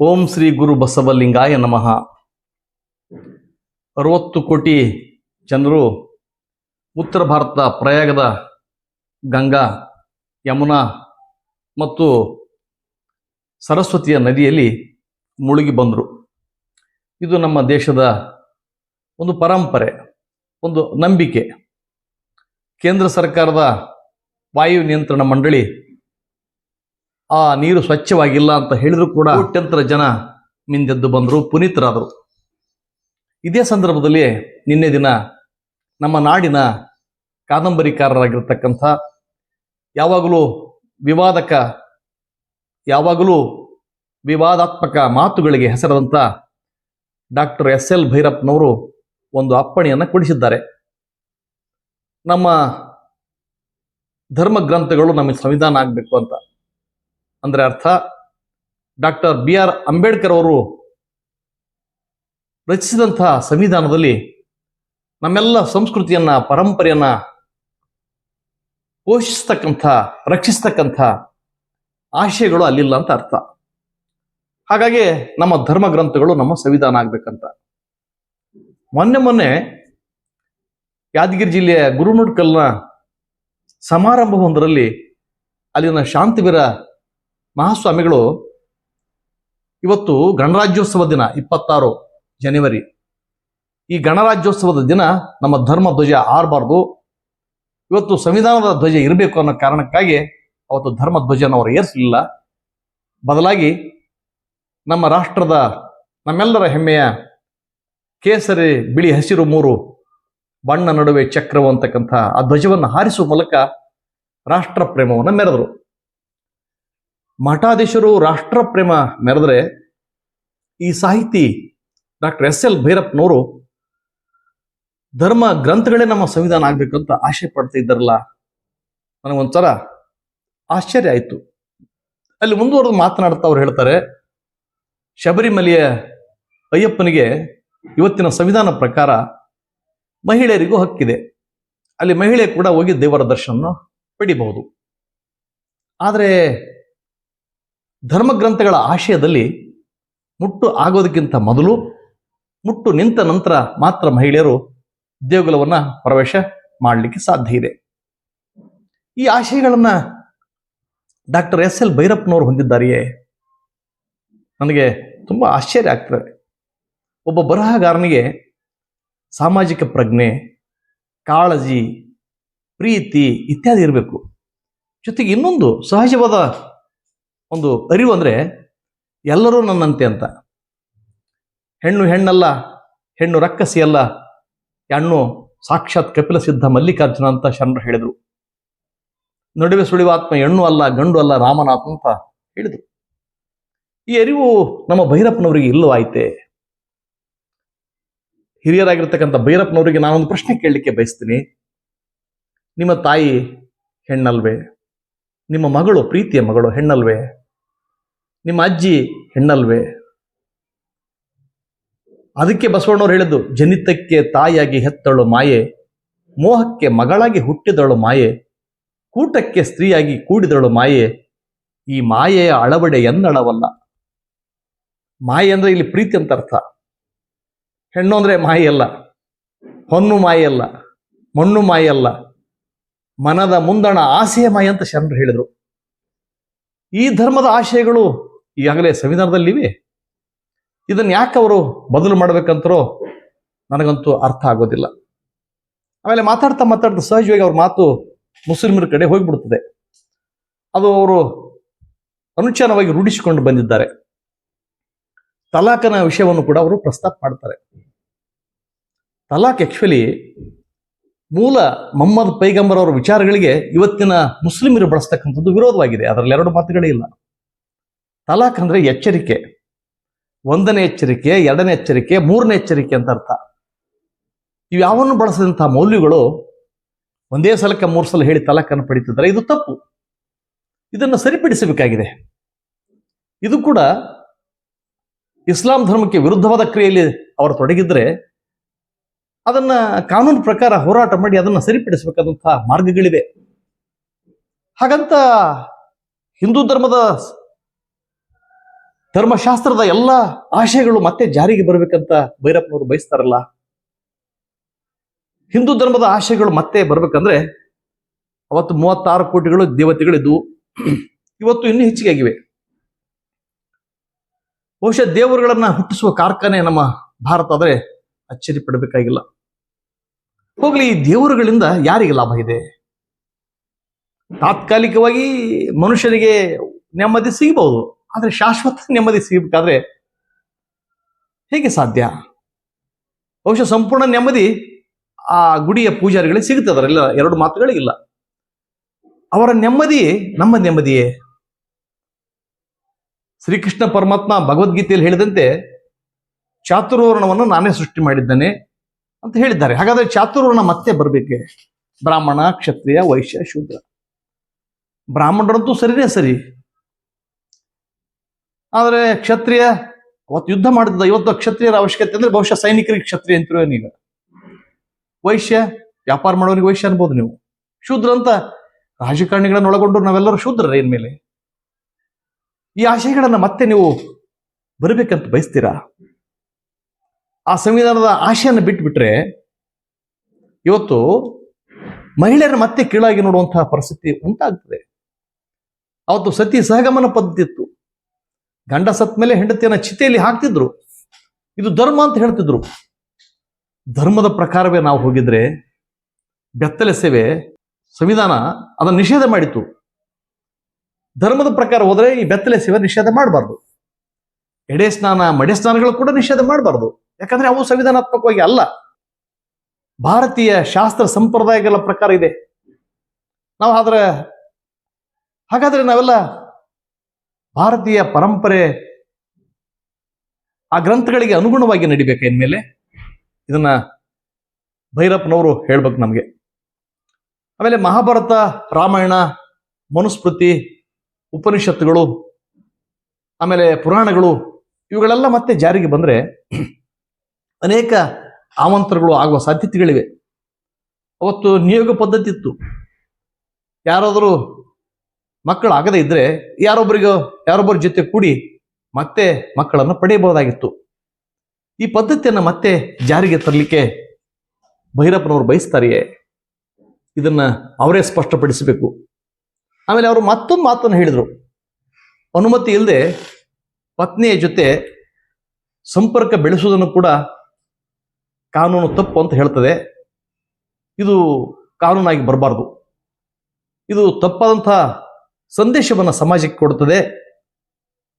ಓಂ ಶ್ರೀ ಗುರು ಬಸವಲಿಂಗಾಯ ನಮಃ. ಅರವತ್ತು ಕೋಟಿ ಜನರು ಉತ್ತರ ಭಾರತದ ಪ್ರಯಾಗದ ಗಂಗಾ, ಯಮುನಾ ಮತ್ತು ಸರಸ್ವತಿಯ ನದಿಯಲ್ಲಿ ಮುಳುಗಿ ಬಂದರು. ಇದು ನಮ್ಮ ದೇಶದ ಒಂದು ಪರಂಪರೆ, ಒಂದು ನಂಬಿಕೆ. ಕೇಂದ್ರ ಸರ್ಕಾರದ ವಾಯು ನಿಯಂತ್ರಣ ಮಂಡಳಿ ಆ ನೀರು ಸ್ವಚ್ಛವಾಗಿಲ್ಲ ಅಂತ ಹೇಳಿದ್ರು ಕೂಡ ಕೋಟ್ಯಂತರ ಜನ ಮಿಂದೆದ್ದು ಬಂದರು, ಪುನೀತರಾದರು. ಇದೇ ಸಂದರ್ಭದಲ್ಲಿ ನಿನ್ನೆ ದಿನ ನಮ್ಮ ನಾಡಿನ ಕಾದಂಬರಿಕಾರರಾಗಿರ್ತಕ್ಕಂಥ ಯಾವಾಗಲೂ ವಿವಾದಕ, ಯಾವಾಗಲೂ ವಿವಾದಾತ್ಮಕ ಮಾತುಗಳಿಗೆ ಹೆಸರಾದಂಥ ಡಾಕ್ಟರ್ ಎಸ್ ಎಲ್ ಭೈರಪ್ಪನವರು ಒಂದು ಅಪ್ಪಣೆಯನ್ನು ಕೊಡಿಸಿದ್ದಾರೆ. ನಮ್ಮ ಧರ್ಮ ಗ್ರಂಥಗಳು ನಮಗೆ ಸಂವಿಧಾನ ಆಗಬೇಕು ಅಂತ. ಅಂದ್ರೆ ಅರ್ಥ, ಡಾಕ್ಟರ್ ಬಿ ಆರ್ ಅಂಬೇಡ್ಕರ್ ಅವರು ರಚಿಸಿದಂತಹ ಸಂವಿಧಾನದಲ್ಲಿ ನಮ್ಮೆಲ್ಲ ಸಂಸ್ಕೃತಿಯನ್ನ, ಪರಂಪರೆಯನ್ನ ಪೋಷಿಸ್ತಕ್ಕಂಥ, ರಕ್ಷಿಸ್ತಕ್ಕಂಥ ಆಶಯಗಳು ಅಲ್ಲಿಲ್ಲ ಅಂತ ಅರ್ಥ. ಹಾಗಾಗಿ ನಮ್ಮ ಧರ್ಮ ಗ್ರಂಥಗಳು ನಮ್ಮ ಸಂವಿಧಾನ ಆಗ್ಬೇಕಂತ. ಮೊನ್ನೆ ಮೊನ್ನೆ ಯಾದಗಿರಿ ಜಿಲ್ಲೆಯ ಗುರುನುಡ್ಕಲ್ನ ಸಮಾರಂಭವೊಂದರಲ್ಲಿ ಅಲ್ಲಿನ ಶಾಂತಿವೀರ ಮಹಾಸ್ವಾಮಿಗಳು ಇವತ್ತು ಗಣರಾಜ್ಯೋತ್ಸವ ದಿನ, ಇಪ್ಪತ್ತಾರು ಜನವರಿ. ಈ ಗಣರಾಜ್ಯೋತ್ಸವದ ದಿನ ನಮ್ಮ ಧರ್ಮ ಧ್ವಜ ಆರಬಾರ್ದು. ಇವತ್ತು ಸಂವಿಧಾನದ ಧ್ವಜ ಇರಬೇಕು ಅನ್ನೋ ಕಾರಣಕ್ಕಾಗಿ ಅವತ್ತು ಧರ್ಮ ಧ್ವಜನ ಅವರು ಏರಿಸಲಿಲ್ಲ. ಬದಲಾಗಿ ನಮ್ಮ ರಾಷ್ಟ್ರದ ನಮ್ಮೆಲ್ಲರ ಹೆಮ್ಮೆಯ ಕೇಸರಿ ಬಿಳಿ ಹಸಿರು ಮೂರು, ಬಣ್ಣ ನಡುವೆ ಚಕ್ರವು ಅಂತಕ್ಕಂಥ ಆ ಧ್ವಜವನ್ನು ಹಾರಿಸುವ ಮೂಲಕ ರಾಷ್ಟ್ರ ಪ್ರೇಮವನ್ನು ಮೆರೆದರು. ಮಠಾಧೀಶರು ರಾಷ್ಟ್ರ ಪ್ರೇಮ ಮೆರೆದ್ರೆ ಈ ಸಾಹಿತಿ ಡಾಕ್ಟರ್ ಎಸ್ ಎಲ್ ಭೈರಪ್ಪನವರು ಧರ್ಮ ಗ್ರಂಥಗಳೇ ನಮ್ಮ ಸಂವಿಧಾನ ಆಗ್ಬೇಕು ಅಂತ ಆಶೆ ಪಡ್ತಾ ಇದ್ದಾರಲ್ಲ? ನನಗೊಂಥರ ಆಶ್ಚರ್ಯ ಆಯಿತು. ಅಲ್ಲಿ ಮುಂದುವರೆದು ಮಾತನಾಡ್ತಾ ಅವ್ರು ಹೇಳ್ತಾರೆ, ಶಬರಿಮಲೆಯ ಅಯ್ಯಪ್ಪನಿಗೆ ಇವತ್ತಿನ ಸಂವಿಧಾನ ಪ್ರಕಾರ ಮಹಿಳೆಯರಿಗೂ ಹಕ್ಕಿದೆ. ಅಲ್ಲಿ ಮಹಿಳೆ ಕೂಡ ಹೋಗಿ ದೇವರ ದರ್ಶನ ಪಡಿಬಹುದು. ಆದರೆ ಧರ್ಮಗ್ರಂಥಗಳ ಆಶಯದಲ್ಲಿ ಮುಟ್ಟು ಆಗೋದಕ್ಕಿಂತ ಮೊದಲು ಮುಟ್ಟು ನಿಂತ ನಂತರ ಮಾತ್ರ ಮಹಿಳೆಯರು ದೇಗುಲವನ್ನು ಪ್ರವೇಶ ಮಾಡಲಿಕ್ಕೆ ಸಾಧ್ಯ ಇದೆ. ಈ ಆಶಯಗಳನ್ನು ಡಾಕ್ಟರ್ ಎಸ್ ಎಲ್ ಭೈರಪ್ಪನವರು ಹೊಂದಿದ್ದಾರೆಯೇ? ನನಗೆ ತುಂಬ ಆಶ್ಚರ್ಯ ಆಗ್ತದೆ. ಒಬ್ಬ ಬರಹಗಾರನಿಗೆ ಸಾಮಾಜಿಕ ಪ್ರಜ್ಞೆ, ಕಾಳಜಿ, ಪ್ರೀತಿ ಇತ್ಯಾದಿ ಇರಬೇಕು. ಜೊತೆಗೆ ಇನ್ನೊಂದು ಸಹಜವಾದ ಒಂದು ಅರಿವು ಅಂದರೆ ಎಲ್ಲರೂ ನನ್ನಂತೆ ಅಂತ. ಹೆಣ್ಣು ಹೆಣ್ಣಲ್ಲ, ಹೆಣ್ಣು ರಕ್ಕಸಿ ಅಲ್ಲ, ಹೆಣ್ಣು ಸಾಕ್ಷಾತ್ ಕಪಿಲ ಸಿದ್ಧ ಮಲ್ಲಿಕಾರ್ಜುನ ಅಂತ ಶರಣರು ಹೇಳಿದರು. ನಡುವೆ ಸುಳಿವಾತ್ಮ ಹೆಣ್ಣು ಅಲ್ಲ, ಗಂಡು ಅಲ್ಲ, ರಾಮನಾಥ ಅಂತ ಹೇಳಿದರು. ಈ ಅರಿವು ನಮ್ಮ ಭೈರಪ್ಪನವರಿಗೆ ಇಲ್ಲವಾಯ್ತೆ ಹಿರಿಯರಾಗಿರ್ತಕ್ಕಂಥ ಭೈರಪ್ಪನವರಿಗೆ ನಾನೊಂದು ಪ್ರಶ್ನೆ ಕೇಳಲಿಕ್ಕೆ ಬಯಸ್ತೀನಿ. ನಿಮ್ಮ ತಾಯಿ ಹೆಣ್ಣಲ್ವೇ? ನಿಮ್ಮ ಮಗಳು ಪ್ರೀತಿಯ ಮಗಳು ಹೆಣ್ಣಲ್ವೇ? ನಿಮ್ಮ ಅಜ್ಜಿ ಹೆಣ್ಣಲ್ವೇ? ಅದಕ್ಕೆ ಬಸವಣ್ಣವ್ರು ಹೇಳಿದ್ದು, ಜನಿತಕ್ಕೆ ತಾಯಿಯಾಗಿ ಹೆತ್ತಳು ಮಾಯೆ, ಮೋಹಕ್ಕೆ ಮಗಳಾಗಿ ಹುಟ್ಟಿದಳು ಮಾಯೆ, ಕೂಟಕ್ಕೆ ಸ್ತ್ರೀಯಾಗಿ ಕೂಡಿದಳು ಮಾಯೆ, ಈ ಮಾಯೆಯ ಅಳವಡೆ ಎನ್ನಳವಲ್ಲ. ಮಾಯೆ ಅಂದ್ರೆ ಇಲ್ಲಿ ಪ್ರೀತಿ ಅಂತ ಅರ್ಥ. ಹೆಣ್ಣು ಅಂದ್ರೆ ಮಾಯೆ ಅಲ್ಲ, ಹೊನ್ನು ಮಾಯೆ ಅಲ್ಲ, ಮಣ್ಣು ಮಾಯೆಯಲ್ಲ ಮನದ ಮುಂದಣ ಆಸೆಯ ಮಾಯೆ ಅಂತ ಶರಣರು ಹೇಳಿದರು. ಈ ಧರ್ಮದ ಆಶಯಗಳು ಈಗಾಗಲೇ ಸಂವಿಧಾನದಲ್ಲಿವೆ. ಇದನ್ನು ಯಾಕೆ ಅವರು ಬದಲು ಮಾಡ್ಬೇಕಂತಾರೋ ನನಗಂತೂ ಅರ್ಥ ಆಗೋದಿಲ್ಲ. ಆಮೇಲೆ ಮಾತಾಡ್ತಾ ಮಾತಾಡ್ತಾ ಸಹಜವಾಗಿ ಅವ್ರ ಮಾತು ಮುಸ್ಲಿಮರ ಕಡೆ ಹೋಗಿಬಿಡ್ತದೆ. ಅದು ಅವರು ಅನುಚಾನವಾಗಿ ರೂಢಿಸಿಕೊಂಡು ಬಂದಿದ್ದಾರೆ. ತಲಾಖನ ವಿಷಯವನ್ನು ಕೂಡ ಅವರು ಪ್ರಸ್ತಾಪ ಮಾಡ್ತಾರೆ. ತಲಾಖ್ ಆ್ಯಕ್ಚುಲಿ ಮೂಲ ಮೊಹಮ್ಮದ್ ಪೈಗಂಬರ್ ಅವರ ವಿಚಾರಗಳಿಗೆ ಇವತ್ತಿನ ಮುಸ್ಲಿಮರು ಬಳಸ್ತಕ್ಕಂಥದ್ದು ವಿರೋಧವಾಗಿದೆ. ಅದರಲ್ಲಿ ಎರಡು ಮಾತುಗಳೇ ಇಲ್ಲ. ತಲಾಕ್ ಅಂದ್ರೆ ಎಚ್ಚರಿಕೆ. ಒಂದನೇ ಎಚ್ಚರಿಕೆ, ಎರಡನೇ ಎಚ್ಚರಿಕೆ, ಮೂರನೇ ಎಚ್ಚರಿಕೆ ಅಂತ ಅರ್ಥ. ಇವ್ಯಾವನ್ನು ಬಳಸಿದಂಥ ಮೌಲ್ಯಗಳು ಒಂದೇ ಸಲಕ್ಕೆ ಮೂರು ಸಲ ಹೇಳಿ ತಲಾಖನ್ನು ಪಡೀತಿದ್ರೆ ಇದು ತಪ್ಪು. ಇದನ್ನು ಸರಿಪಡಿಸಬೇಕಾಗಿದೆ. ಇದು ಕೂಡ ಇಸ್ಲಾಂ ಧರ್ಮಕ್ಕೆ ವಿರುದ್ಧವಾದ ಕ್ರಿಯೆಯಲ್ಲಿ ಅವರು ತೊಡಗಿದ್ರೆ ಅದನ್ನ ಕಾನೂನು ಪ್ರಕಾರ ಹೋರಾಟ ಮಾಡಿ ಅದನ್ನ ಸರಿಪಡಿಸಬೇಕಾದಂತಹ ಮಾರ್ಗಗಳಿವೆ. ಹಾಗಂತ ಹಿಂದೂ ಧರ್ಮದ ಧರ್ಮಶಾಸ್ತ್ರದ ಎಲ್ಲ ಆಶಯಗಳು ಮತ್ತೆ ಜಾರಿಗೆ ಬರಬೇಕಂತ ಭೈರಪ್ಪನವರು ಬಯಸ್ತಾರಲ್ಲ? ಹಿಂದೂ ಧರ್ಮದ ಆಶಯಗಳು ಮತ್ತೆ ಬರ್ಬೇಕಂದ್ರೆ ಅವತ್ತು ಮೂವತ್ತಾರು ಕೋಟಿಗಳು ದೇವತೆಗಳಿದ್ವು ಇವತ್ತು ಇನ್ನೂ ಹೆಚ್ಚಿಗೆ ಆಗಿವೆ. ಬಹುಶಃ ದೇವರುಗಳನ್ನ ಹುಟ್ಟಿಸುವ ಕಾರ್ಖಾನೆ ನಮ್ಮ ಭಾರತ ಆದರೆ ಅಚ್ಚರಿ ಪಡಬೇಕಾಗಿಲ್ಲ. ಹೋಗ್ಲಿ, ಈ ದೇವರುಗಳಿಂದ ಯಾರಿಗೆ ಲಾಭ ಇದೆ? ತಾತ್ಕಾಲಿಕವಾಗಿ ಮನುಷ್ಯನಿಗೆ ನೆಮ್ಮದಿ ಸಿಗಬಹುದು. ಆದ್ರೆ ಶಾಶ್ವತ ನೆಮ್ಮದಿ ಸಿಗಬೇಕಾದ್ರೆ ಹೇಗೆ ಸಾಧ್ಯ? ಬಹುಶಃ ಸಂಪೂರ್ಣ ನೆಮ್ಮದಿ ಆ ಗುಡಿಯ ಪೂಜಾರಿಗಳಿಗೆ ಸಿಗುತ್ತೆ ಇಲ್ಲ ಎರಡು ಮಾತುಗಳಿಲ್ಲ ಅವರ ನೆಮ್ಮದಿ ನಮ್ಮ ನೆಮ್ಮದಿಯೇ? ಶ್ರೀಕೃಷ್ಣ ಪರಮಾತ್ಮ ಭಗವದ್ಗೀತೆಯಲ್ಲಿ ಹೇಳಿದಂತೆ ಚಾತುರ್ವರ್ಣವನ್ನು ನಾನೇ ಸೃಷ್ಟಿ ಮಾಡಿದ್ದೇನೆ ಅಂತ ಹೇಳಿದ್ದಾರೆ. ಹಾಗಾದ್ರೆ ಚಾತುರ್ವರ್ಣ ಮತ್ತೆ ಬರಬೇಕೆ? ಬ್ರಾಹ್ಮಣ, ಕ್ಷತ್ರಿಯ, ವೈಶ್ಯ, ಶೂದ್ರ. ಬ್ರಾಹ್ಮಣರಂತೂ ಸರಿನೇ ಸರಿ. ಆದರೆ ಕ್ಷತ್ರಿಯ, ಅವತ್ತು ಯುದ್ಧ ಮಾಡಿದ ಇವತ್ತು ಕ್ಷತ್ರಿಯರ ಅವಶ್ಯಕತೆ ಅಂದ್ರೆ ಬಹುಶಃ ಸೈನಿಕರಿಗೆ ಕ್ಷತ್ರಿಯ ಅಂತಿರೋ ಈಗ ವೈಶ್ಯ, ವ್ಯಾಪಾರ ಮಾಡೋರಿಗೆ ವೈಶ್ಯ ಅನ್ಬೋದು ನೀವು. ಶೂದ್ರ ಅಂತ ರಾಜಕಾರಣಿಗಳನ್ನ ಒಳಗೊಂಡು ನಾವೆಲ್ಲರೂ ಶೂದ್ರರ ಏನ್ಮೇಲೆ ಈ ಆಶಯಗಳನ್ನ ಮತ್ತೆ ನೀವು ಬರಬೇಕಂತ ಬಯಸ್ತೀರಾ? ಆ ಸಂವಿಧಾನದ ಆಶೆಯನ್ನು ಬಿಟ್ಬಿಟ್ರೆ ಇವತ್ತು ಮಹಿಳೆಯರ ಮತ್ತೆ ಕೀಳಾಗಿ ನೋಡುವಂತಹ ಪರಿಸ್ಥಿತಿ ಉಂಟಾಗ್ತದೆ. ಅವತ್ತು ಸತಿ ಸಹಗಮನ ಪದ್ಧತಿ ಇತ್ತು. ಗಂಡ ಸತ್ ಮೇಲೆ ಹೆಂಡತಿಯನ್ನ ಚಿತೆಯಲ್ಲಿ ಹಾಕ್ತಿದ್ರು. ಇದು ಧರ್ಮ ಅಂತ ಹೇಳ್ತಿದ್ರು. ಧರ್ಮದ ಪ್ರಕಾರವೇ ನಾವು ಹೋಗಿದ್ರೆ ಬೆತ್ತಲೆ ಸೇವೆ, ಸಂವಿಧಾನ ಅದನ್ನು ನಿಷೇಧ ಮಾಡಿತು ಧರ್ಮದ ಪ್ರಕಾರ ಹೋದ್ರೆ ಈ ಬೆತ್ತಲೆ ಸೇವೆ ನಿಷೇಧ ಮಾಡಬಾರ್ದು. ಎಡೆ ಸ್ನಾನ, ಮಡೆ ಸ್ನಾನಗಳು ಕೂಡ ನಿಷೇಧ ಮಾಡಬಾರ್ದು. ಯಾಕಂದ್ರೆ ಅವು ಸಂವಿಧಾನಾತ್ಮಕವಾಗಿ ಅಲ್ಲ. ಭಾರತೀಯ ಶಾಸ್ತ್ರ ಸಂಪ್ರದಾಯಗಳ ಪ್ರಕಾರ ಇದೆ. ನಾವು ಆದ್ರೆ ಹಾಗಾದ್ರೆ ನಾವೆಲ್ಲ ಭಾರತೀಯ ಪರಂಪರೆ ಆ ಗ್ರಂಥಗಳಿಗೆ ಅನುಗುಣವಾಗಿ ನಡಿಬೇಕು ಇನ್ಮೇಲೆ? ಇದನ್ನ ಭೈರಪ್ಪನವರು ಹೇಳ್ಬೇಕು ನಮಗೆ. ಆಮೇಲೆ ಮಹಾಭಾರತ, ರಾಮಾಯಣ, ಮನುಸ್ಮೃತಿ, ಉಪನಿಷತ್ತುಗಳು, ಆಮೇಲೆ ಪುರಾಣಗಳು, ಇವುಗಳೆಲ್ಲ ಮತ್ತೆ ಜಾರಿಗೆ ಬಂದರೆ ಅನೇಕ ಆಮಂತ್ರಗಳು ಆಗುವ ಸಾಧ್ಯತೆಗಳಿವೆ. ಅವತ್ತು ನಿಯೋಗ ಪದ್ಧತಿ ಇತ್ತು. ಯಾರಾದರೂ ಮಕ್ಕಳು ಆಗದೇ ಇದ್ರೆ ಯಾರೊಬ್ಬರಿಗೋ, ಯಾರೊಬ್ಬರ ಜೊತೆ ಕೂಡಿ ಮತ್ತೆ ಮಕ್ಕಳನ್ನು ಪಡೆಯಬಹುದಾಗಿತ್ತು. ಈ ಪದ್ಧತಿಯನ್ನು ಮತ್ತೆ ಜಾರಿಗೆ ತರಲಿಕ್ಕೆ ಭೈರಪ್ಪನವರು ಬಯಸ್ತಾರೆಯೇ? ಇದನ್ನ ಅವರೇ ಸ್ಪಷ್ಟಪಡಿಸಬೇಕು. ಆಮೇಲೆ ಅವರು ಮತ್ತೊಂದು ಮಾತನ್ನು ಹೇಳಿದರು. ಅನುಮತಿ ಇಲ್ಲದೆ ಪತ್ನಿಯ ಜೊತೆ ಸಂಪರ್ಕ ಬೆಳೆಸುವುದನ್ನು ಕೂಡ ಕಾನೂನು ತಪ್ಪು ಅಂತ ಹೇಳ್ತದೆ. ಇದು ಕಾನೂನಾಗಿ ಬರಬಾರ್ದು. ಇದು ತಪ್ಪಾದಂಥ ಸಂದೇಶವನ್ನು ಸಮಾಜಕ್ಕೆ ಕೊಡುತ್ತದೆ.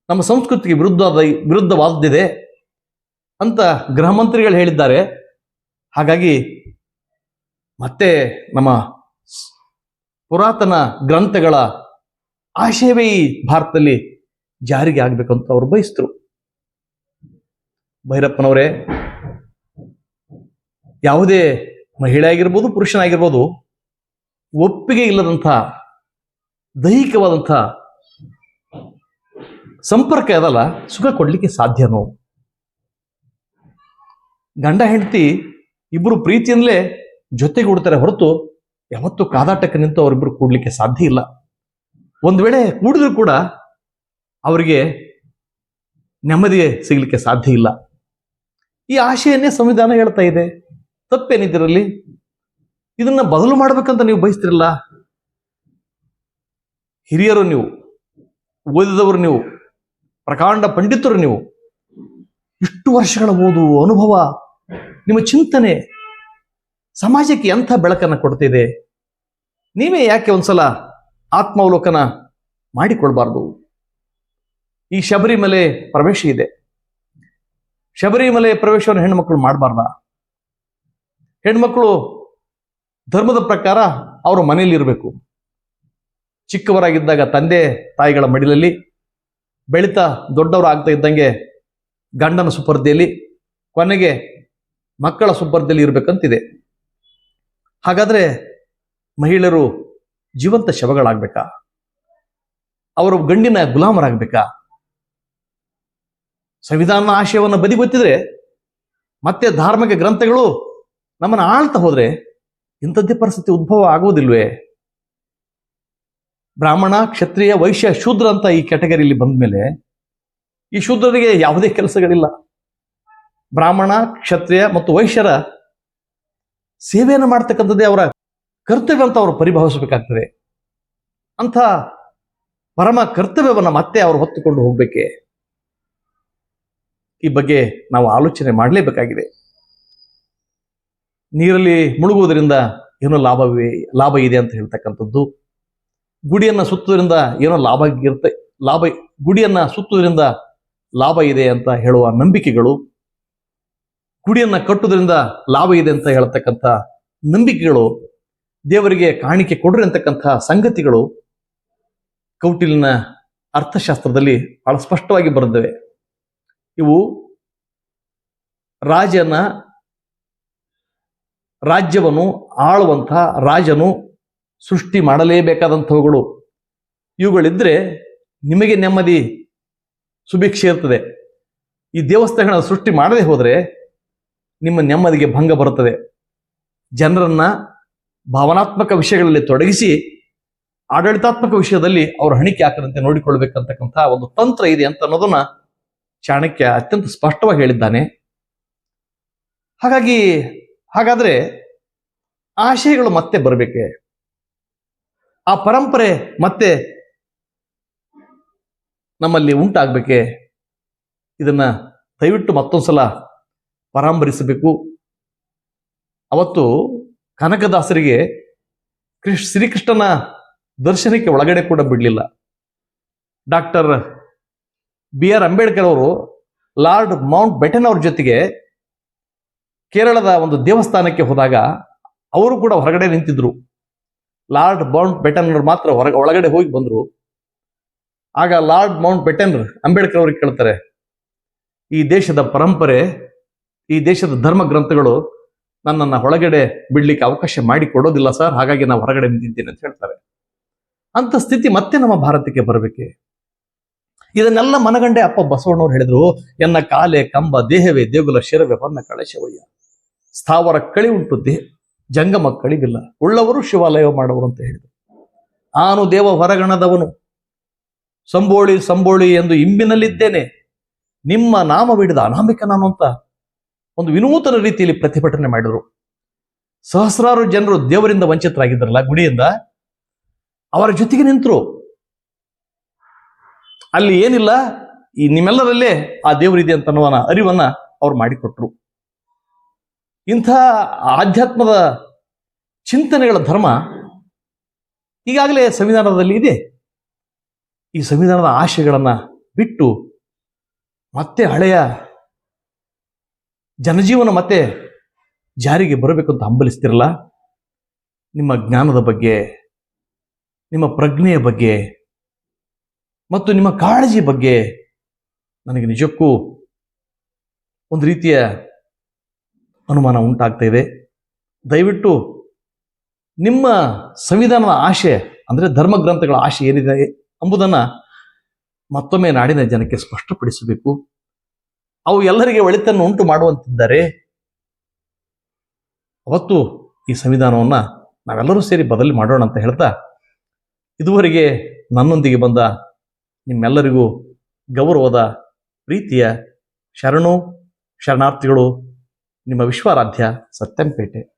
ನಮ್ಮ ಸಂಸ್ಕೃತಿಗೆ ವಿರುದ್ಧವಾದ, ವಿರುದ್ಧವಾದದ್ದಿದೆ ಅಂತ ಗೃಹ ಮಂತ್ರಿಗಳು ಹೇಳಿದ್ದಾರೆ. ಹಾಗಾಗಿ ಮತ್ತೆ ನಮ್ಮ ಪುರಾತನ ಗ್ರಂಥಗಳ ಆಶಯವೇ ಈ ಭಾರತದಲ್ಲಿ ಜಾರಿಗೆ ಆಗ್ಬೇಕಂತ ಅವರು ಬಯಸಿದ್ರು. ಭೈರಪ್ಪನವರೇ, ಯಾವುದೇ ಮಹಿಳೆ ಆಗಿರ್ಬೋದು ಪುರುಷನಾಗಿರ್ಬೋದು, ಒಪ್ಪಿಗೆ ಇಲ್ಲದಂಥ ದೈಹಿಕವಾದಂಥ ಸಂಪರ್ಕ ಅದಲ್ಲ ಸುಖ ಕೊಡ್ಲಿಕ್ಕೆ ಸಾಧ್ಯನೋ ಗಂಡ, ಹೆಂಡತಿ ಇಬ್ಬರು ಪ್ರೀತಿಯಿಂದಲೇ ಜೊತೆಗೂಡ್ತಾರೆ ಹೊರತು ಯಾವತ್ತೂ ಕಾದಾಟಕ್ಕೆ ನಿಂತು ಅವರಿಬ್ಬರು ಕೂಡ್ಲಿಕ್ಕೆ ಸಾಧ್ಯ ಇಲ್ಲ. ಒಂದು ವೇಳೆ ಕೂಡಿದ್ರು ಕೂಡ ಅವರಿಗೆ ನೆಮ್ಮದಿ ಸಿಗಲಿಕ್ಕೆ ಸಾಧ್ಯ ಇಲ್ಲ. ಈ ಆಶೆಯನ್ನೇ ಸಂವಿಧಾನ ಹೇಳ್ತಾ ಇದೆ. ತಪ್ಪೇನಿದಿರಲಿ ಇದನ್ನ ಬದಲು ಮಾಡ್ಬೇಕಂತ ನೀವು ಬಯಸ್ತಿರಲ್ಲ? ಹಿರಿಯರು ನೀವು, ಓದಿದವರು ನೀವು, ಪ್ರಕಾಂಡ ಪಂಡಿತರು ನೀವು, ಇಷ್ಟು ವರ್ಷಗಳ ಓದು ಅನುಭವ, ನಿಮ್ಮ ಚಿಂತನೆ ಸಮಾಜಕ್ಕೆ ಎಂಥ ಬೆಳಕನ್ನು ಕೊಡ್ತಿದೆ? ನೀವೇ ಯಾಕೆ ಒಂದ್ಸಲ ಆತ್ಮಾವಲೋಕನ ಮಾಡಿಕೊಳ್ಬಾರ್ದು? ಈ ಶಬರಿಮಲೆ ಪ್ರವೇಶ ಇದೆ. ಶಬರಿಮಲೆ ಪ್ರವೇಶವನ್ನು ಹೆಣ್ಮಕ್ಳು ಮಾಡಬಾರ್ದ? ಹೆಣ್ಮಕ್ಳು ಧರ್ಮದ ಪ್ರಕಾರ ಅವರ ಮನೆಯಲ್ಲಿ ಇರಬೇಕು ಚಿಕ್ಕವರಾಗಿದ್ದಾಗ ತಂದೆ ತಾಯಿಗಳ ಮಡಿಲಲ್ಲಿ ಬೆಳೀತಾ ದೊಡ್ಡವರು ಆಗ್ತಾ ಇದ್ದಂಗೆ ಗಂಡನ ಸುಪರ್ದಿಯಲ್ಲಿ, ಕೊನೆಗೆ ಮಕ್ಕಳ ಸುಪರ್ದಿಯಲ್ಲಿ ಇರಬೇಕಂತಿದೆ. ಹಾಗಾದರೆ ಮಹಿಳೆಯರು ಜೀವಂತ ಶವಗಳಾಗಬೇಕಾ? ಅವರು ಗಂಡಿನ ಗುಲಾಮರಾಗಬೇಕಾ? ಸಂವಿಧಾನ ಆಶಯವನ್ನು ಬದಿಗೊತ್ತಿದ್ರೆ, ಮತ್ತೆ ಧಾರ್ಮಿಕ ಗ್ರಂಥಗಳು ನಮ್ಮನ್ನು ಆಳ್ತಾ ಹೋದರೆ ಇಂಥದ್ದೇ ಪರಿಸ್ಥಿತಿ ಉದ್ಭವ ಆಗುವುದಿಲ್ವೇ? ಬ್ರಾಹ್ಮಣ, ಕ್ಷತ್ರಿಯ, ವೈಶ್ಯ, ಶೂದ್ರ ಅಂತ ಈ ಕ್ಯಾಟಗರಿಲಿ ಬಂದ ಮೇಲೆ ಈ ಶೂದ್ರರಿಗೆ ಯಾವುದೇ ಕೆಲಸಗಳಿಲ್ಲ. ಬ್ರಾಹ್ಮಣ, ಕ್ಷತ್ರಿಯ ಮತ್ತು ವೈಶ್ಯರ ಸೇವೆಯನ್ನು ಮಾಡ್ತಕ್ಕಂಥದ್ದೇ ಅವರ ಕರ್ತವ್ಯ ಅಂತ ಅವರು ಪರಿಭಾವಿಸಬೇಕಾಗ್ತದೆ. ಅಂಥ ಪರಮ ಕರ್ತವ್ಯವನ್ನು ಮತ್ತೆ ಅವರು ಹೊತ್ತುಕೊಂಡು ಹೋಗ್ಬೇಕೆ? ಈ ಬಗ್ಗೆ ನಾವು ಆಲೋಚನೆ ಮಾಡಲೇಬೇಕಾಗಿದೆ. ನೀರಲ್ಲಿ ಮುಳುಗುವುದರಿಂದ ಏನು ಲಾಭವೇ, ಲಾಭ ಇದೆ ಅಂತ ಹೇಳ್ತಕ್ಕಂಥದ್ದು. ಗುಡಿಯನ್ನ ಸುತ್ತುವುದರಿಂದ ಏನೋ ಲಾಭ ಇರುತ್ತೆ. ಲಾಭ, ಗುಡಿಯನ್ನ ಸುತ್ತುವುದರಿಂದ ಲಾಭ ಇದೆ ಅಂತ ಹೇಳುವ ನಂಬಿಕೆಗಳು, ಗುಡಿಯನ್ನ ಕಟ್ಟುವುದರಿಂದ ಲಾಭ ಇದೆ ಅಂತ ಹೇಳ್ತಕ್ಕಂಥ ನಂಬಿಕೆಗಳು, ದೇವರಿಗೆ ಕಾಣಿಕೆ ಕೊಡ್ರಿ ಅಂತಕ್ಕಂಥ ಸಂಗತಿಗಳು ಕೌಟಿಲ್ಯನ ಅರ್ಥಶಾಸ್ತ್ರದಲ್ಲಿ ಬಹಳ ಸ್ಪಷ್ಟವಾಗಿ ಬರೆದಿವೆ. ಇವು ರಾಜನ, ರಾಜ್ಯವನ್ನು ಆಳುವಂತಹ ರಾಜನು ಸೃಷ್ಟಿ ಮಾಡಲೇಬೇಕಾದಂಥವುಗಳು ಇವುಗಳಿದ್ರೆ ನಿಮಗೆ ನೆಮ್ಮದಿ, ಸುಭಿಕ್ಷೆ ಇರ್ತದೆ. ಈ ದೇವಸ್ಥಾನಗಳ ಸೃಷ್ಟಿ ಮಾಡದೆ ಹೋದರೆ ನಿಮ್ಮ ನೆಮ್ಮದಿಗೆ ಭಂಗ ಬರುತ್ತದೆ. ಜನರನ್ನ ಭಾವನಾತ್ಮಕ ವಿಷಯಗಳಲ್ಲಿ ತೊಡಗಿಸಿ ಆಡಳಿತಾತ್ಮಕ ವಿಷಯದಲ್ಲಿ ಅವರ ಹಣಿಕೆ ಹಾಕದಂತೆ ನೋಡಿಕೊಳ್ಬೇಕಂತಕ್ಕಂಥ ಒಂದು ತಂತ್ರ ಇದೆ ಅಂತ ಅನ್ನೋದನ್ನ ಚಾಣಕ್ಯ ಅತ್ಯಂತ ಸ್ಪಷ್ಟವಾಗಿ ಹೇಳಿದ್ದಾನೆ. ಹಾಗಾಗಿ ಹಾಗಾದ್ರೆ ಆಶಯಗಳು ಮತ್ತೆ ಬರಬೇಕೆ? ಆ ಪರಂಪರೆ ಮತ್ತೆ ನಮ್ಮಲ್ಲಿ ಉಂಟಾಗಬೇಕೆ? ಇದನ್ನ ದಯವಿಟ್ಟು ಮತ್ತೊಂದ್ಸಲ ಪರಾಂಬರಿಸಬೇಕು. ಅವತ್ತು ಕನಕದಾಸರಿಗೆ ಕೃಷ್, ಶ್ರೀಕೃಷ್ಣನ ದರ್ಶನಕ್ಕೆ ಒಳಗಡೆ ಕೂಡ ಬಿಡಲಿಲ್ಲ. ಡಾಕ್ಟರ್ ಬಿ ಆರ್ ಅಂಬೇಡ್ಕರ್ ಅವರು ಲಾರ್ಡ್ ಮೌಂಟ್ ಬೆಟನ್ ಅವ್ರ ಜೊತೆಗೆ ಕೇರಳದ ಒಂದು ದೇವಸ್ಥಾನಕ್ಕೆ ಹೋದಾಗ ಅವರು ಕೂಡ ಹೊರಗಡೆ ನಿಂತಿದ್ರು. ಲಾರ್ಡ್ ಮೌಂಟ್ ಬೆಟನ್ ಮಾತ್ರ ಹೊರಗೆ ಒಳಗಡೆ ಹೋಗಿ ಬಂದರು. ಆಗ ಲಾರ್ಡ್ ಮೌಂಟ್ ಬೆಟನ್ ಅಂಬೇಡ್ಕರ್ ಅವ್ರಿಗೆ ಕೇಳ್ತಾರೆ, ಈ ದೇಶದ ಪರಂಪರೆ, ಈ ದೇಶದ ಧರ್ಮ ಗ್ರಂಥಗಳು ನನ್ನನ್ನು ಒಳಗಡೆ ಬಿಡ್ಲಿಕ್ಕೆ ಅವಕಾಶ ಮಾಡಿ ಕೊಡೋದಿಲ್ಲ ಸರ್, ಹಾಗಾಗಿ ನಾವು ಹೊರಗಡೆ ನಿಂತಿದ್ದೇನೆ ಅಂತ ಹೇಳ್ತಾರೆ. ಅಂತ ಸ್ಥಿತಿ ಮತ್ತೆ ನಮ್ಮ ಭಾರತಕ್ಕೆ ಬರಬೇಕೆ? ಇದನ್ನೆಲ್ಲ ಮನಗಂಡೆ ಅಪ್ಪ ಬಸವಣ್ಣವ್ರು ಹೇಳಿದ್ರು, ಎನ್ನ ಕಾಲೆ, ಕಂಬ, ದೇಹವೇ, ದೇಗುಲ, ಶಿರವೇ, ಹೊನ್ನ, ಕಳಶವಯ್ಯ. ಸ್ಥಾವರ, ಕಳಿ ಉಂಟು, ದೇಹ. ಜಂಗಮ ಮಕ್ಕಳಿಗಿಲ್ಲ. ಉಳ್ಳವರು ಶಿವಾಲಯ ಮಾಡುವರು ಅಂತ ಹೇಳಿದರು. ನಾನು ದೇವ ಹೊರಗಣದವನು. ಸಂಬೋಳಿ ಸಂಬೋಳಿ ಎಂದು ಇಂಬಿನಲ್ಲಿದ್ದೇನೆ. ನಿಮ್ಮ ನಾಮವಿಡಿದ ಅನಾಮಿಕ ನಾನು ಅಂತ ಒಂದು ವಿನೂತನ ರೀತಿಯಲ್ಲಿ ಪ್ರತಿಭಟನೆ ಮಾಡಿದರು. ಸಹಸ್ರಾರು ಜನರು ದೇವರಿಂದ ವಂಚಿತರಾಗಿದ್ದರಲ್ಲ ಗುಡಿಯಿಂದ? ಅವರ ಜೊತೆಗೆ ನಿಂತರು. ಅಲ್ಲಿ ಏನಿಲ್ಲ, ಈ ನಿಮ್ಮೆಲ್ಲರಲ್ಲೇ ಆ ದೇವರಿದೆ ಅಂತ ಅನ್ನುವನ ಅರಿವನ್ನ ಅವ್ರು ಮಾಡಿಕೊಟ್ರು. ಇಂಥ ಆಧ್ಯಾತ್ಮದ ಚಿಂತನೆಗಳ ಧರ್ಮ ಈಗಾಗಲೇ ಸಂವಿಧಾನದಲ್ಲಿ ಇದೆ. ಈ ಸಂವಿಧಾನದ ಆಶಯಗಳನ್ನು ಬಿಟ್ಟು ಮತ್ತೆ ಹಳೆಯ ಜನಜೀವನ ಮತ್ತೆ ಜಾರಿಗೆ ಬರಬೇಕು ಅಂತ ಹಂಬಲಿಸ್ತಿರಲ್ಲ? ನಿಮ್ಮ ಜ್ಞಾನದ ಬಗ್ಗೆ, ನಿಮ್ಮ ಪ್ರಜ್ಞೆಯ ಬಗ್ಗೆ ಮತ್ತು ನಿಮ್ಮ ಕಾಳಜಿ ಬಗ್ಗೆ ನನಗೆ ನಿಜಕ್ಕೂ ಒಂದು ರೀತಿಯ ಅನುಮಾನ ಉಂಟಾಗ್ತಾ ಇದೆ. ದಯವಿಟ್ಟು ನಿಮ್ಮ ಸಂವಿಧಾನದ ಆಶೆ, ಅಂದರೆ ಧರ್ಮಗ್ರಂಥಗಳ ಆಶೆ ಏನಿದೆ ಎಂಬುದನ್ನು ಮತ್ತೊಮ್ಮೆ ನಾಡಿನ ಜನಕ್ಕೆ ಸ್ಪಷ್ಟಪಡಿಸಬೇಕು. ಅವು ಎಲ್ಲರಿಗೆ ಒಳಿತನ್ನು ಉಂಟು ಮಾಡುವಂತಿದ್ದಾರೆ ಅವತ್ತು ಈ ಸಂವಿಧಾನವನ್ನು ನಾವೆಲ್ಲರೂ ಸೇರಿ ಬದಲಿ ಮಾಡೋಣ ಅಂತ ಹೇಳ್ತಾ ಇದುವರೆಗೆ ನನ್ನೊಂದಿಗೆ ಬಂದ ನಿಮ್ಮೆಲ್ಲರಿಗೂ ಗೌರವದ ಪ್ರೀತಿಯ ಶರಣು, ಶರಣಾರ್ಥಿಗಳು ನಿಮ್ಮ ವಿಶ್ವಾರಾಧ್ಯ ಸತ್ಯಂಪೇಟೆ.